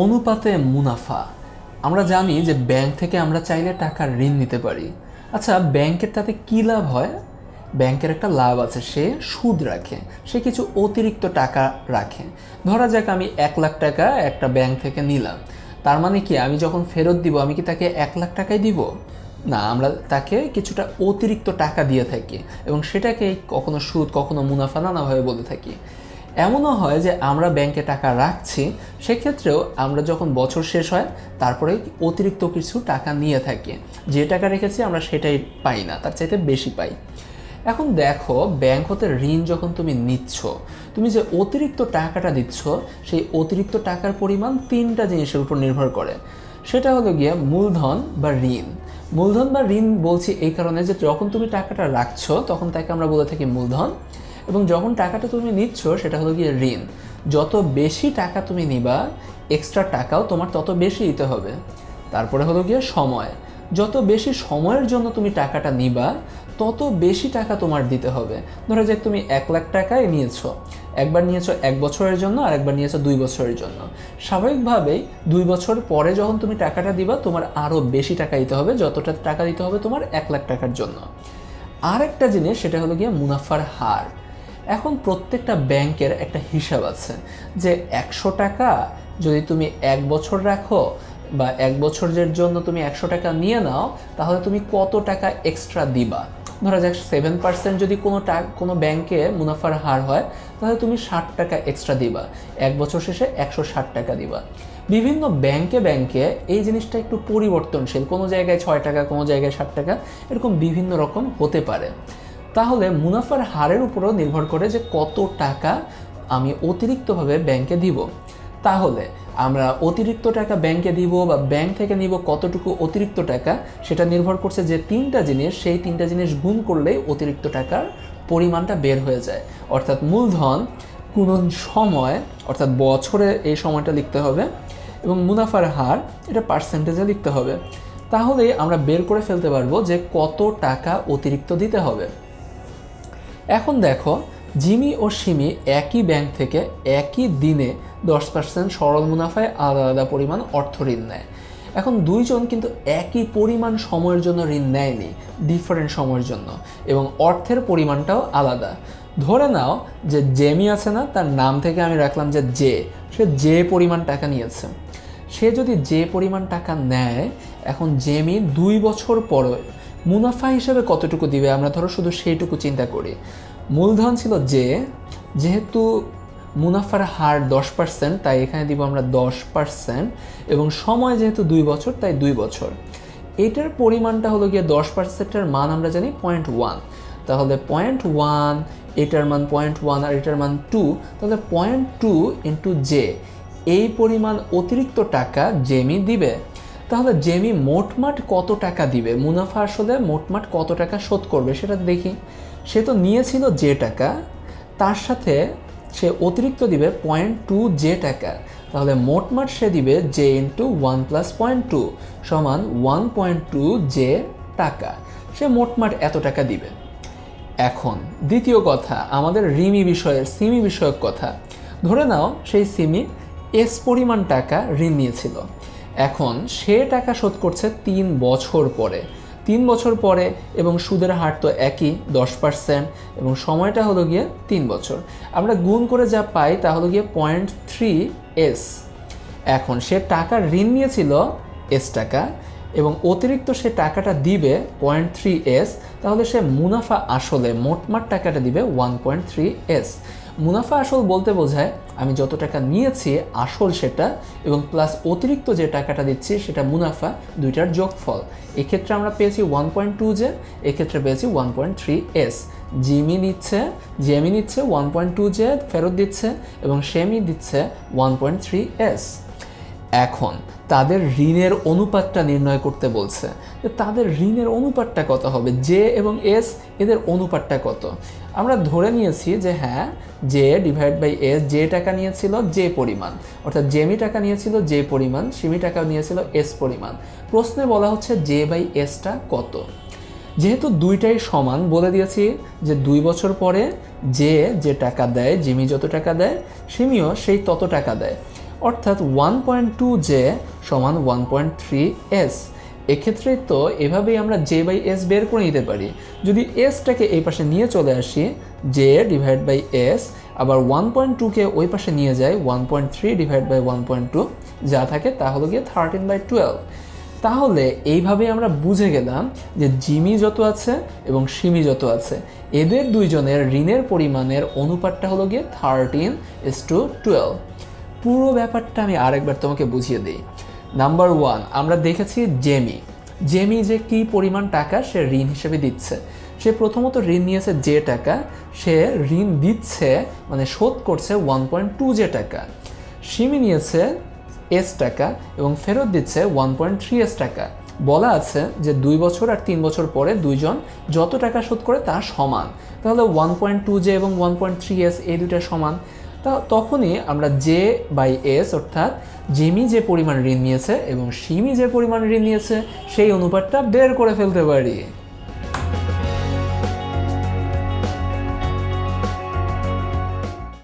অনুপাতে মুনাফা। আমরা জানি যে ব্যাংক থেকে আমরা চাইলে টাকার ঋণ নিতে পারি। আচ্ছা ব্যাংকের তাতে কী লাভ হয়? ব্যাংকের একটা লাভ আছে, সে সুদ রাখে, সে কিছু অতিরিক্ত টাকা রাখে। ধরা যাক আমি এক লাখ টাকা একটা ব্যাংক থেকে নিলাম। তার মানে কি, আমি যখন ফেরত দিব, আমি কি তাকে এক লাখ টাকাই দিব? না, আমরা তাকে কিছুটা অতিরিক্ত টাকা দিয়ে থাকি এবং সেটাকে কখনো সুদ, কখনো মুনাফা নানাভাবে বলে থাকি। এমনও হয় যে আমরা ব্যাংকে টাকা রাখছি, সেক্ষেত্রেও আমরা যখন বছর শেষ হয়, তারপরে অতিরিক্ত কিছু টাকা নিয়ে থাকি। যে টাকা রেখেছি আমরা সেটাই পাই না, তার চাইতে বেশি পাই। এখন দেখো, ব্যাংক হতে ঋণ যখন তুমি নিচ্ছ, তুমি যে অতিরিক্ত টাকাটা দিচ্ছ, সেই অতিরিক্ত টাকার পরিমাণ তিনটা জিনিসের উপর নির্ভর করে। সেটা হলো গিয়ে মূলধন বা ঋণ। মূলধন বা ঋণ বলছি এই কারণে যে যখন তুমি টাকাটা রাখছো, তখন তাকে আমরা বলে থাকি মূলধন। এবং যখন টাকাটা তুমি নিচ্ছ, সেটা হলো গিয়ে ঋণ। যত বেশি টাকা তুমি নিবা এক্সট্রা টাকাও তোমার তত বেশি দিতে হবে। তারপরে হলো গিয়ে সময়। যত বেশি সময়ের জন্য তুমি টাকাটা নিবা, তত বেশি টাকা তোমার দিতে হবে। ধরো যে তুমি এক লাখ টাকায় নিয়েছো। একবার নিয়েছো এক বছরের জন্য, আর একবার নিয়েছো দুই বছরের জন্য। স্বাভাবিকভাবেই দুই বছর পরে যখন তুমি টাকাটা দিবা, তোমার আরও বেশি টাকা দিতে হবে, যতটা টাকা দিতে হবে তোমার এক লাখ টাকার জন্য। আর একটা জিনিস, সেটা হলো গিয়ে মুনাফার হার। এখন প্রত্যেকটা ব্যাংকের একটা হিসাব আছে যে একশো টাকা যদি তুমি এক বছর রাখো বা এক বছরের জন্য তুমি একশো টাকা নিয়ে নাও, তাহলে তুমি কত টাকা এক্সট্রা দিবা? ধরা যাক সেভেন পার্সেন্ট যদি কোনো কোনো ব্যাংকে মুনাফার হার হয়, তাহলে তুমি ষাট টাকা এক্সট্রা দিবা। এক বছর শেষে একশো ষাট টাকা দিবা। বিভিন্ন ব্যাংকে ব্যাংকে এই জিনিসটা একটু পরিবর্তনশীল। কোনো জায়গায় ছয় টাকা, কোনো জায়গায় ষাট টাকা, এরকম বিভিন্ন রকম হতে পারে। তাহলে মুনাফার হারের উপরও নির্ভর করে যে কত টাকা আমি অতিরিক্তভাবে ব্যাংকে দিব। তাহলে আমরা অতিরিক্ত টাকা ব্যাংকে দিব বা ব্যাংক থেকে নিব কতটুকু অতিরিক্ত টাকা, সেটা নির্ভর করছে যে তিনটা জিনিস, সেই তিনটা জিনিস গুণ করলেই অতিরিক্ত টাকার পরিমাণটা বের হয়ে যায়। অর্থাৎ মূলধন, কোন সময়, অর্থাৎ বছরে এই সময়টা লিখতে হবে এবং মুনাফার হার, এটা পার্সেন্টেজে লিখতে হবে। তাহলেই আমরা বের করে ফেলতে পারব যে কত টাকা অতিরিক্ত দিতে হবে। এখন দেখো, জিমি ও সিমি একই ব্যাংক থেকে একই দিনে দশ পার্সেন্ট সরল মুনাফায় আলাদা আলাদা পরিমাণ অর্থ ঋণ নেয়। এখন দুইজন কিন্তু একই পরিমাণ সময়ের জন্য ঋণ নেয়নি ডিফারেন্ট সময়ের জন্য এবং অর্থের পরিমাণটাও আলাদা। ধরে নাও যে জেমি আছে না, তার নাম থেকে আমি রাখলাম যে জে, সে যে পরিমাণ টাকা নিয়েছে। সে যদি যে পরিমাণ টাকা নেয়, এখন জেমি দুই বছর পরে মুনাফা হিসেবে কতটুকু দিবে? আমরা ধরো শুধু সেইটুকু চিন্তা করি। মূলধন ছিল যে, যেহেতু মুনাফার হার দশ পার্সেন্ট তাই এখানে দিব আমরা দশ পার্সেন্ট এবং সময় যেহেতু দুই বছর, তাই দুই বছর। এটার পরিমাণটা হলো গিয়ে দশ পার্সেন্টের মান আমরা জানি পয়েন্ট ওয়ান। তাহলে পয়েন্ট ওয়ান, এটার মান পয়েন্ট ওয়ান আর এটার মান টু, তাহলে পয়েন্ট টু ইন্টু জে। এই পরিমাণ অতিরিক্ত টাকা জেমি দিবে। তাহলে জেমি মোটমাট কত টাকা দিবে? মুনাফা আসলে মোটমাট কত টাকা শোধ করবে সেটা দেখি। সে তো নিয়েছিল যে টাকা, তার সাথে সে অতিরিক্ত দিবে পয়েন্ট টু যে টাকা। তাহলে মোটমাট সে দিবে J into one plus point two সমান ওয়ান পয়েন্ট টু যে টাকা। সে মোটমাট এত টাকা দিবে। এখন দ্বিতীয় কথা, আমাদের রিমি বিষয়ের, সিমি বিষয়ক কথা। ধরে নাও সেই সিমি এস পরিমাণ টাকা ঋণ নিয়েছিল। এখন সে টাকা শোধ করছে তিন বছর পরে। তিন বছর পরে এবং সুদের হার তো একই, দশ পার্সেন্ট এবং সময়টা হলো গিয়ে তিন বছর। আমরা গুণ করে যা পাই তা হলো গিয়ে পয়েন্ট থ্রি এস। এখন সে টাকা ঋণ নিয়েছিল এস টাকা, এবং অতিরিক্ত সে টাকাটা দিবে পয়েন্ট থ্রি এস, তাহলে সে মুনাফা আসলে মোটমাট টাকাটা দিবে ওয়ান পয়েন্ট থ্রি এস। মুনাফা আসল বলতে বোঝায়, আমি যত টাকা নিয়েছি, আসল সেটা এবং প্লাস অতিরিক্ত যে টাকাটা দিচ্ছি, সেটা মুনাফা, দুইটার যোগফল। এক্ষেত্রে আমরা পেয়েছি ওয়ান পয়েন্ট টু জে এক্ষেত্রে পেয়েছি one point three S Jimmy নিচ্ছে জেমি নিচ্ছে ওয়ান পয়েন্ট টু জে ফেরত দিচ্ছে এবং সেমি দিচ্ছে ওয়ান পয়েন্ট থ্রি এস এখন তাদের ঋণের অনুপাতটা নির্ণয় করতে বলছে। তাদের ঋণের অনুপাতটা কত হবে? জে এবং এস এদের অনুপাতটা কত? আমরা ধরে নিয়েছি যে হ্যাঁ জে ডিভাইড বাই এস যে টাকা নিয়েছিল যে পরিমাণ। অর্থাৎ জেমি টাকা নিয়েছিল যে পরিমাণ সিমি টাকা নিয়েছিল এস পরিমাণ। প্রশ্নে বলা হচ্ছে জে বাই এসটা কত? যেহেতু দুইটাই সমান, বলে দিয়েছি যে দুই বছর পরে যে যে টাকা দেয় জিমি যত টাকা দেয় সিমিও সেই তত টাকা দেয়। অর্থাৎ ওয়ান পয়েন্ট টু জে সমান ওয়ান পয়েন্ট থ্রি এস এক্ষেত্রে তো এভাবেই আমরা জে বাই এস বের করে নিতে পারি। যদি এসটাকে এই পাশে নিয়ে চলে আসি জে ডিভাইড বাই এস আবার ওয়ান পয়েন্ট টুকে ওই পাশে নিয়ে যাই one point three divide by one point two যা থাকে তা হলো গিয়ে থার্টিন বাই টুয়েলভ তাহলে এইভাবে আমরা বুঝে গেলাম যে জিমি যত আছে এবং সিমি যত আছে, এদের দুইজনের ঋণের পরিমাণের অনুপাতটা হলো গিয়ে থার্টিন ইস টু টুয়েলভ পুরো ব্যাপারটা আমি আরেকবার তোমাকে বুঝিয়ে দিই। নাম্বার ওয়ান আমরা দেখেছি জেমি জেমি যে কি পরিমাণ টাকা সে ঋণ হিসেবে দিচ্ছে। সে প্রথমত ঋণ নিয়েছে যে টাকা, সে ঋণ দিচ্ছে মানে শোধ করছে ওয়ান পয়েন্ট টু যে টাকা। সিমি নিয়েছে এস টাকা এবং ফেরত দিচ্ছে ওয়ান পয়েন্ট থ্রি এস টাকা। বলা আছে যে দুই বছর আর তিন বছর পরে দুইজন যত টাকা শোধ করে তা সমান। তাহলে ওয়ান পয়েন্ট টু জে এবং ওয়ান পয়েন্ট থ্রি এস এই দুইটা সমান। তা তখনই আমরা জে বাই এস অর্থাৎ জিমি যে পরিমাণ ঋণ নিয়েছে এবং সিমি যে পরিমাণ ঋণ নিয়েছে, সেই অনুপাতটা বের করে ফেলতে পারি।